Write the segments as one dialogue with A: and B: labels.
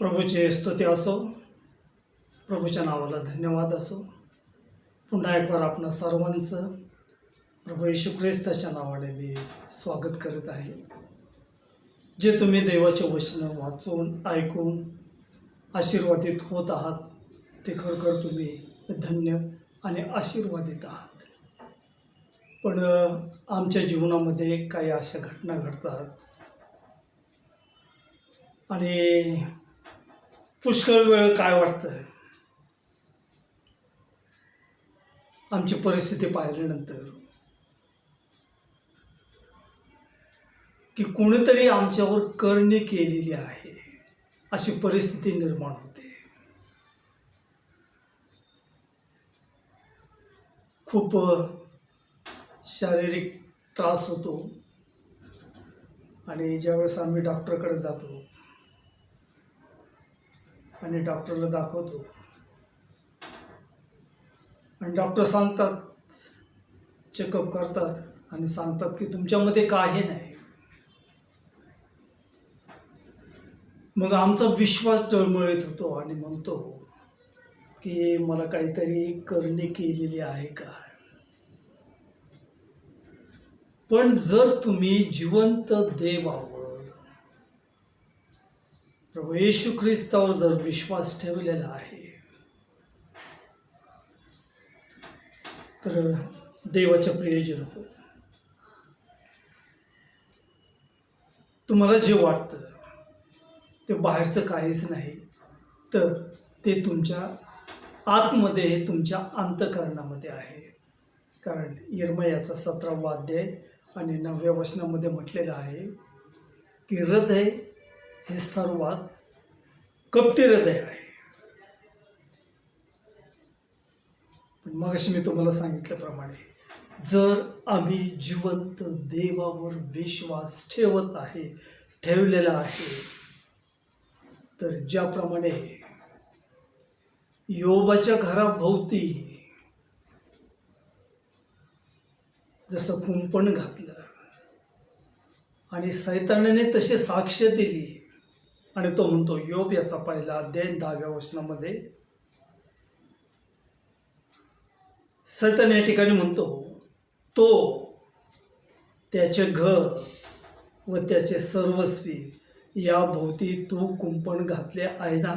A: प्रभूचे स्तुती असो. प्रभूच्या नावाला धन्यवाद असो. पुन्हा एक वार आपणा सर्वांचं प्रभू येशू ख्रिस्ताच्या नावाने मी स्वागत करत आहे. जे तुम्ही देवाचे वचन वाचून ऐकून आशीर्वादित होत आहात ते खरोखर तुम्ही धन्य आणि आशीर्वादित आहात. पण आमच्या जीवनामध्ये काही अशा घटना घडतात. आणि पुष्कळ वेळ काय वाटतं आमची परिस्थिती पाहिल्यानंतर. की कोणीतरी आमच्यावर करणी केलेली आहे अशी परिस्थिती निर्माण होते. खूप शारीरिक त्रास होतो. आणि ज्यावेळेस आम्ही डॉक्टरकडे जातो आणि डॉक्टरला दाखवतो. आणि डॉक्टर सांगतात चेकअप करतात आणि सांगतात की तुमच्यामध्ये काही नाही. मग आमचा विश्वास टळमळीत होतो आणि म्हणतो की मला काहीतरी करणे केलेली आहे का? पण जर तुम्ही जिवंत देव आहोत प्रभू येशू ख्रिस्तावर जर विश्वास ठेवलेला आहे तर देवाच्या प्रियजन हो. तुम्हाला जे वाटतं ते बाहेरचं काहीच नाही तर ते तुमच्या आतमध्ये हे तुमच्या अंतकरणामध्ये आहे. कारण इरमयाचा सतरावा अध्याय आणि नवव्या वचनामध्ये म्हटलेलं आहे की हृदय हे सर्वात कपटी हृदय आहे. पण मगाशी मी तुम्हाला सांगितल्याप्रमाणे जर आम्ही जिवंत देवावर विश्वास ठेवत आहे ठेवलेला आहे तर ज्याप्रमाणे योबाच्या घराभोवती जसं कुंपण घातलं आणि सैतानाने तशी साक्ष दिली आणि तो म्हणतो योग याचा पहिला अध्ययन दहाव्या वचनामध्ये. सैतान या ठिकाणी म्हणतो तो त्याचे घर व त्याचे सर्वस्वी या भोवती तू कुंपण घातले आहे ना?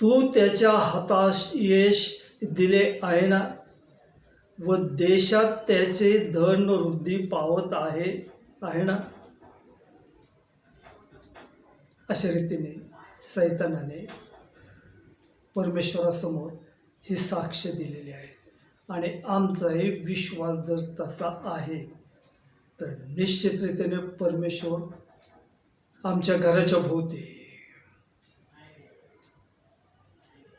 A: तू त्याच्या हातास यश दिले आहे ना? व देशात त्याचे धन वृद्धी पावत आहे आहे ना? अशा रीतीने सैतानाने परमेश्वरासमोर ही साक्ष दिलेली आहे. आणि आमचाही विश्वास जर तसा आहे तर निश्चितरीतीने परमेश्वर आमच्या घराच्या भोवती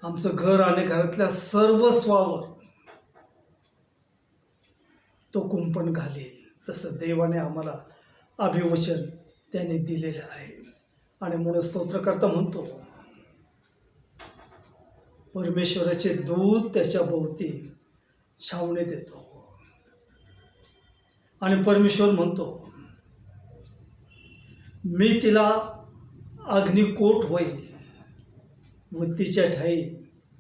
A: आमचं घर आणि घरातल्या सर्व स्वावर तो कुंपण घालेल तसं देवाने आम्हाला अभिवचन त्याने दिलेलं आहे. आणि म्हणून स्तोत्रकर्ता म्हणतो परमेश्वराचे दूध त्याच्या भोवती छावणी देतो. आणि परमेश्वर म्हणतो मी तिला अग्निकोट होईल व तिच्या ठाई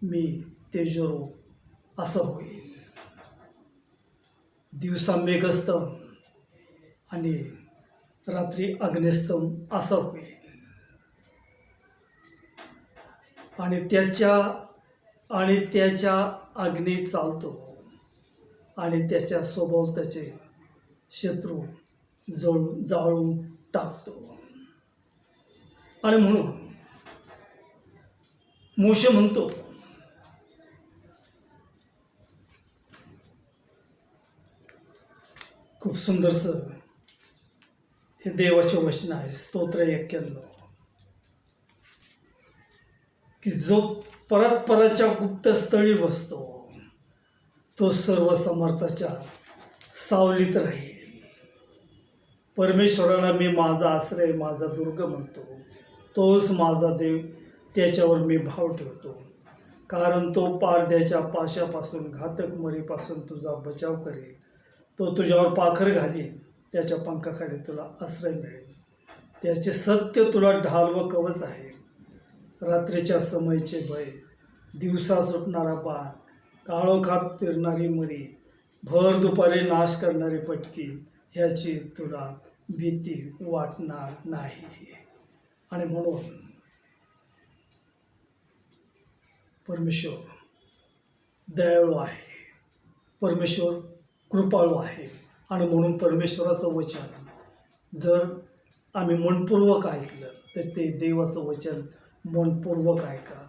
A: मी तेजोरो असं होईल. दिवसा मेघस्तंभ आणि रात्री अग्निस्तंभ असा होईल. आणि त्याच्या आणि त्याच्या अग्नी चालतो. आणि त्याच्या स्वभावताचे शत्रू जळून जाळून टाकतो. आणि म्हणून मोशे म्हणतो खूप सुंदरसं हे देवाचे वचन आहे स्तोत्र एक्क्याण्णव की जो परत परतच्या गुप्तस्थळी बसतो तो सर्व समर्थाच्या सावलीत राहील. परमेश्वराला मी माझा आश्रय माझा दुर्ग म्हणतो. तोच माझा देव त्याच्यावर मी भाव ठेवतो. कारण तो पारद्याच्या पाशापासून घातक मरीपासून तुझा बचाव करेल. तो तुझ्यावर पाखर घालील त्याच्या पंखाखाली तुला आश्रय मिळेल. त्याचे सत्य तुला ढाल व कवच आहे. रात्रीच्या समयचे भय. दिवसा सुटणारा बाण काळोखात फिरणारी मरी. भर दुपारी नाश करणारी पटकी. ह्याची तुला भीती वाटणार नाही. आणि म्हणून परमेश्वर दयाळू आहे. परमेश्वर कृपाळू आहे. आणि म्हणून परमेश्वराचं वचन जर आम्ही मनपूर्वक ऐकलं तर ते देवाचं वचन मनपूर्वक ऐका.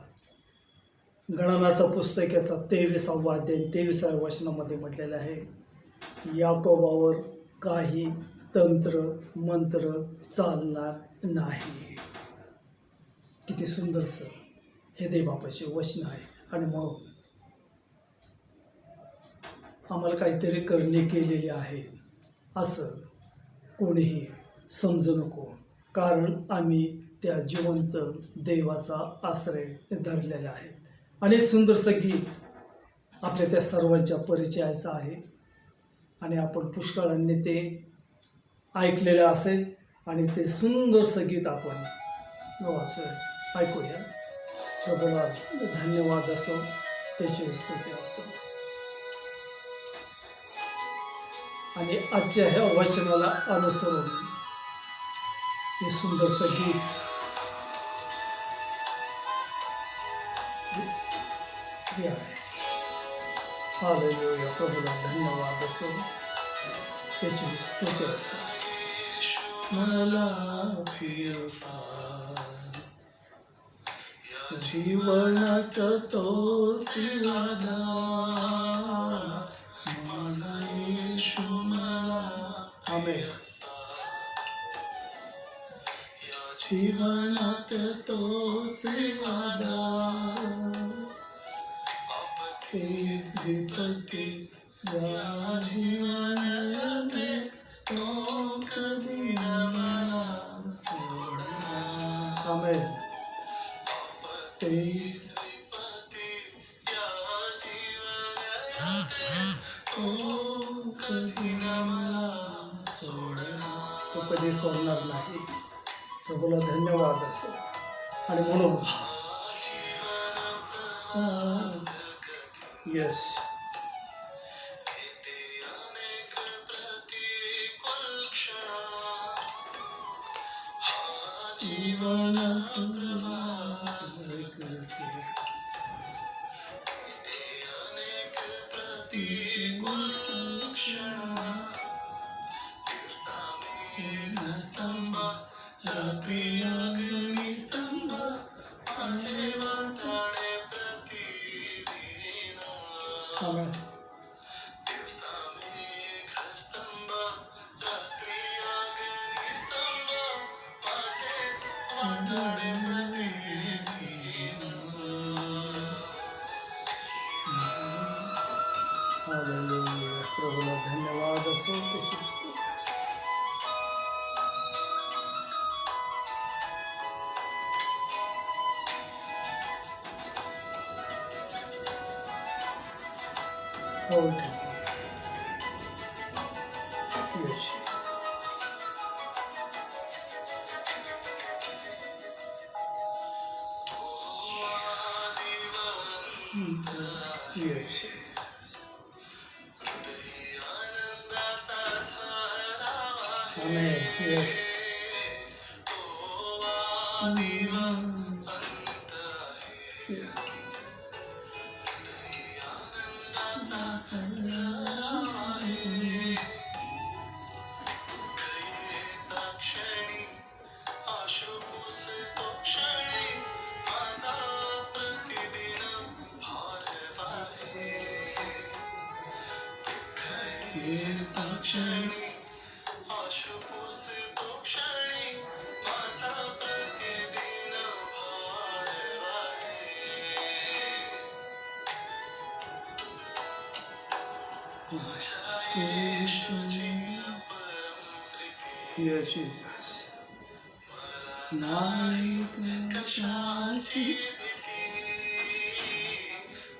A: गणनाचं पुस्तक याचा तेविसावा अध्याय तेविसाव्या वचनामध्ये म्हटलेलं आहे याकोबावर काही तंत्र मंत्र चालणार नाही. किती सुंदरसं हे देवबापाचे वचन आहे. आणि म्हणून आम्हाला काहीतरी करणे केलेली आहे. असं कोणीही समजू नको. कारण आम्ही त्या जिवंत देवाचा आश्रय धरलेला आहे. अनेक सुंदरसं गीत आपल्या त्या सर्वांच्या परिचयाचं आहे. आणि आपण पुष्कळांनी ते ऐकलेलं असेल आणि ते सुंदरसं गीत आपण हो, वाचूया ऐकूया. प्रभूला धन्यवाद असो त्याची स्तुती असो. आणि आजच्या ह्या वचनाला अनुसरून हे सुंदरसं गीत हे आहे हालेलुया प्रभूला धन्यवाद असो त्याची स्तुती असो
B: मला फिरफार या जीवनात तोच आधार माझा येशू मला
A: आमेन
B: या जीवनात तोच आधार
A: आमेन
B: आपत्तीत विपत्तीत या जीवनात तो कधी न मला सोडणार
A: तो कधी सोडणार नाही प्रभूला धन्यवाद असो आणि म्हणून
B: जीवन प्रवास कठीण
A: यस
B: येते अनेक प्रतिकूल क्षण हा जीवन प्रवास येते
A: आमेन
B: दिवसा मेघस्तंभ रात्री अग्निस्तंभ माझे वाटाणे प्रतिदिन
A: हालेलुया प्रभूला धन्यवाद असो
B: fold yes hmm. yes Amen. Yes. Mm yeah. क्षणी अश्रू पुसतो क्षणी माझा प्रतिदिन भार आहे माझ्या येशूची परमप्रीती
A: यस
B: नाही कशाची भीती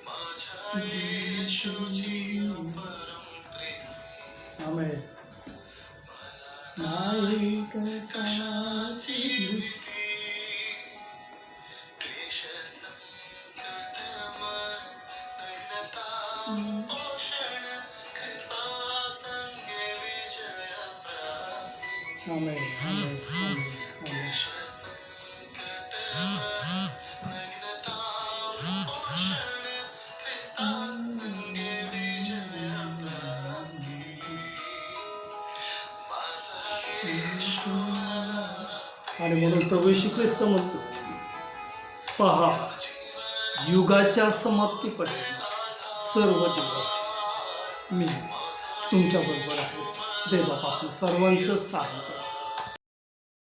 B: माझ्या येशूची परमप्रीती
A: आमेन
B: नाही कशाची भीती क्लेश संकट
A: आणि म्हणून प्रभू येशू ख्रिस्त म्हणतो पहा युगाच्या समाप्तीपर्यंत सर्व दिवस मी तुमच्याबरोबर आहे. देव सर्वांचं सहाय्य